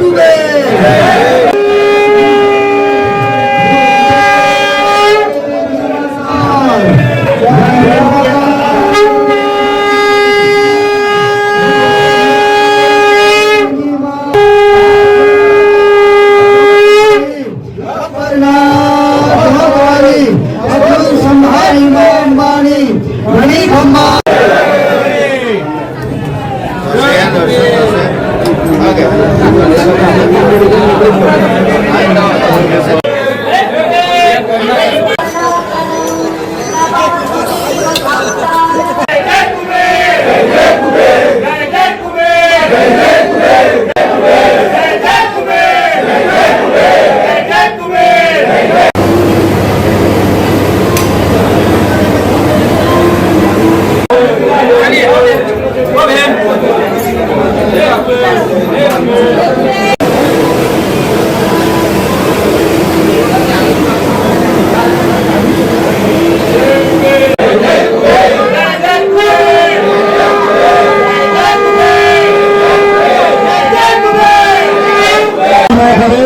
টিমে Money,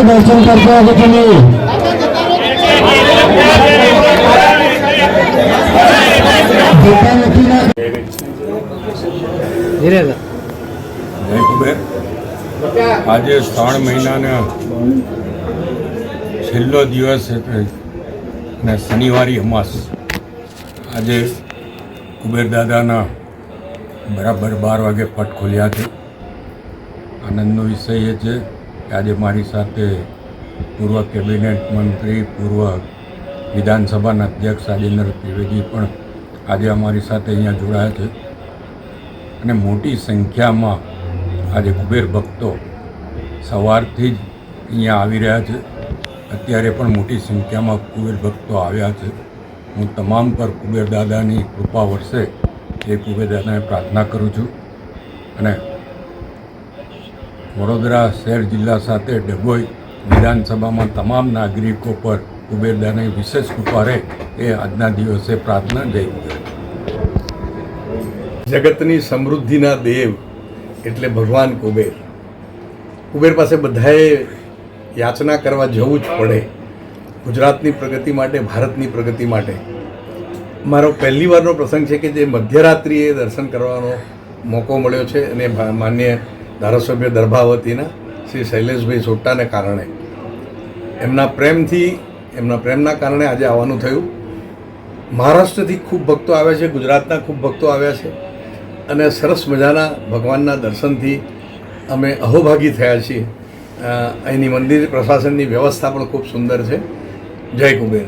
দর্শন করতে আগত নেই આજે શ્રાવણ મહિનાના છેલ્લો દિવસ છે અને શનિવારી અમાસ. આજે કુબેર દાદાના બરાબર બાર વાગે પટ ખોલ્યા છે. આનંદનો વિષય એ છે કે આજે મારી સાથે પૂર્વ કેબિનેટ મંત્રી, પૂર્વ વિધાનસભાના અધ્યક્ષ રાજેન્દ્ર ત્રિવેદી પણ આજે અમારી સાથે અહીંયા જોડાયા છે. અને મોટી સંખ્યામાં આજે કુબેર ભક્તો સવારથી જ અહીંયા આવી રહ્યા છે. અત્યારે પણ મોટી સંખ્યામાં કુબેર ભક્તો આવ્યા છે. હું તમામ પર કુબેર દાદાની કૃપા વરસે એ કુબેર દાદાને પ્રાર્થના કરું છું. અને વડોદરા શહેર જિલ્લા સાથે ડભોઈ વિધાનસભામાં તમામ નાગરિકો પર કુબેર દાદાની વિશેષ કૃપા રહે એ આજના દિવસે પ્રાર્થના જય કુબેર. જગતની સમૃદ્ધિના દેવ એટલે ભગવાન કુબેર. કુબેર પાસે બધાએ યાચના કરવા જવું જ પડે ગુજરાતની પ્રગતિ માટે, ભારતની પ્રગતિ માટે. મારો પહેલી વારનો પ્રસંગ છે કે જે મધ્યરાત્રિએ દર્શન કરવાનો મોકો મળ્યો છે અને માન્ય ધારાસભ્ય દર્ભાવતીના, શ્રી શૈલેષભાઈ સોટ્ટાને કારણે. એમના પ્રેમથી, એમના પ્રેમના કારણે આજે આવવાનું થયું. મહારાષ્ટ્રથી ખૂબ ભક્તો આવ્યા છે, ગુજરાતના ખૂબ ભક્તો આવ્યા છે. અને સરસ મજાના ભગવાનના દર્શનથી અમે અહોભાગી થયા છીએ. અહીંની મંદિર પ્રશાસનની વ્યવસ્થા પણ ખૂબ સુંદર છે. જય કુબેર.